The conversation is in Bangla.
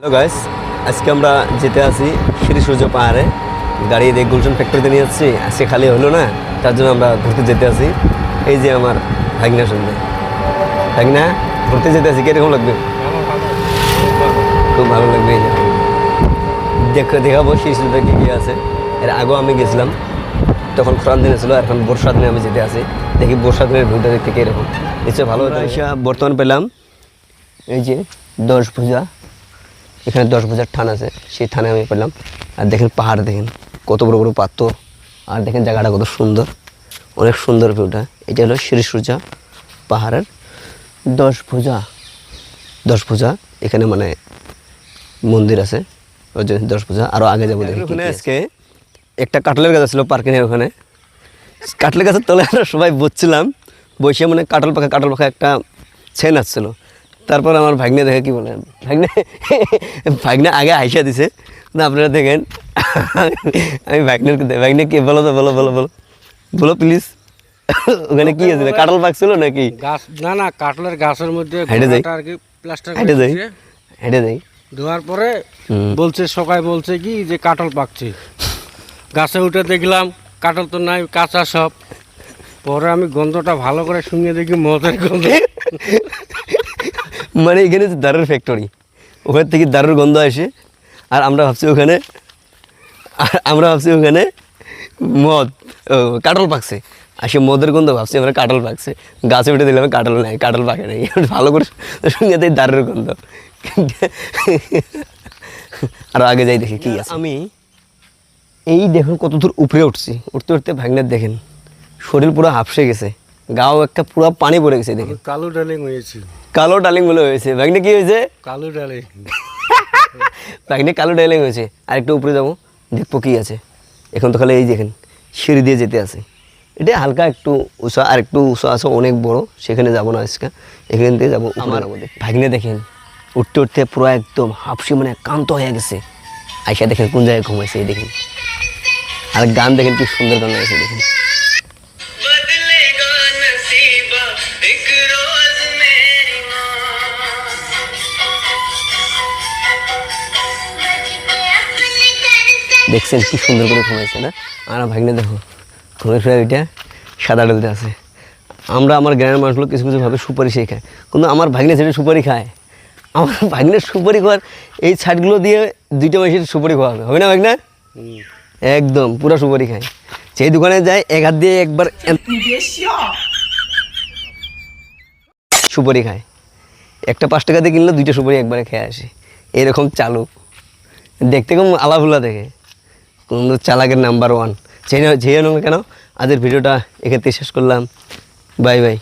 হ্যালো গাইস আজকে আমরা যেতে আছি শ্রী সূর্য পাহাড়ে। গাড়ি দিয়ে গুলশন ফ্যাক্টরিতে নিয়ে যাচ্ছি। আজকে খালি হলো না, তার জন্য আমরা ঘুরতে যেতে আছি। এই যে আমার ভাগনা সঙ্গে ভাগনা, ঘুরতে যেতে আছি, কীরকম লাগবে? খুব ভালো লাগবে। এই দেখ, দেখাবো শ্রী সূর্য কী কী আছে। এর আগেও আমি গেছিলাম। তখন খরান দিনে ছিল, এখন বর্ষা দিনে আমি যেতে আছি। দেখি বর্ষা দিনের ভিউটা দেখতে কীরকম। নিশ্চয় ভালো বর্তমান পেলাম। এই যে দশ পূজা এখানে দশ বছর থান আছে, সেই থানে আমি পেলাম আর দেখেন পাহাড়, দেখেন কত বড় বড় পাত্র। আর দেখেন জায়গাটা কত সুন্দর, অনেক সুন্দর ভিউটা এটা হলো শ্রী সূর্যা পাহাড়ের দশ পূজা দশ পূজা এখানে মানে মন্দির আছে, ওই যে দশ পূজা আরও আগে যাব দেখি ওখানে আজকে একটা কাটলের গাছ ছিল পার্কিংয়ের ওখানে। কাটলের গাছের তলে আমরা সবাই বসছিলাম। বসে মানে কাটল পাখা কাটল পাখা একটা ছেন আসছিল। তারপর আমার ভাগ্নে দেখে কি বলেন ভাগ্নে ভাগ্নে আগে হাইসা দিছে। না আপনারা দেখেন আমি ভাগ্নের ভাগ্নে কি? বলো তো বলো বলো বলো। বলো প্লিজ ওখানে কি আছে? কাটল পাক ছিল নাকি? গাছ না না কাটলের গাছের মধ্যে হেঁটে যাই। আর কি প্লাস্টার হেঁটে যাই। হেঁটে যাই। ধোয়ার পরে বলছে সকাল বলছে কি যে কাটল পাকছে। গাছে উঠে দেখলাম কাটল তো নাই কাঁচা সব। পরে আমি গন্ধটা ভালো করে শুনিয়ে দেখি মদের গন্ধ। মানে এখানে হচ্ছে দারুর ফ্যাক্টরি ওখান থেকে দারুর গন্ধ আসে। আর আমরা ভাবছি ওখানে আমরা ভাবছি ওখানে মদ কাটল পাকছে। আসে মদের গন্ধ ভাবছি আমরা কাটল পাকছে। গাছে উঠে দিলাম কাটল নাই কাটল পাকে নাই। ভালো করে সঙ্গে দেয় দারুর গন্ধ। আর আগে যাই দেখি কি আছে। আমি এই দেখুন কত দূর উপরে উঠছি। উঠতে উঠতে ভাগনার দেখেন শরীর পুরো হাফসে গেছে। গাও একটা পুরো পানি পড়ে গেছে দেখেন। কালো ডালিং হয়েছে। কালো ডালিং বলে হয়েছে। ভাগ্নে কি হয়েছে? কালো ডালিং ভাগ্নে কালো ডালিং হয়েছে। আর একটু উপরে যাব দেখব কি আছে। এখন তো খালি এই দেখেন সিঁড়ি দিয়ে যেতে আছে। এটা হালকা একটু উঁচা আর একটু উঁচা আছে অনেক বড়। সেখানে যাব না আজকে। এখান থেকে যাব আমার ভাগ্নে দেখেন উঠতে উঠতে পুরো একদম হাফসি মানে কান্ত হয়ে গেছে। আইসা দেখেন কোন জায়গায় ঘুমাইছে এই দেখেন। আর গান দেখেন কি সুন্দর গান গাইছে দেখেন। দেখছেন কি সুন্দর করে ঘুমাইছে না? আর ভাগ্নে দেখো ঘুমে ফিরে ওইটা সাদা ডলতে আছে। আমরা আমার গ্রামের মানুষগুলো কিছু কিছু ভাবে সুপারি সেই খায়। কিন্তু আমার ভাগ্নে যেটা সুপারি খায়। আমার ভাগ্নের সুপারি খাওয়ার এই ছাটগুলো দিয়ে দুইটা মাসের সুপারি খাওয়া হবে না ভাগ্না? একদম পুরো সুপারি খায়। সেই দোকানে যায় এক হাত দিয়ে একবার সুপারি খায়। একটা পাঁচ টাকা দিয়ে কিনলে দুইটা সুপারি একবারে খেয়ে আসে। এরকম চালু। দেখতে কম আলাভুলা দেখে। চালাকের নাম্বার ওয়ান যে যে হোক কেন? আজের ভিডিওটা এক্ষেত্রে শেষ করলাম। Bye bye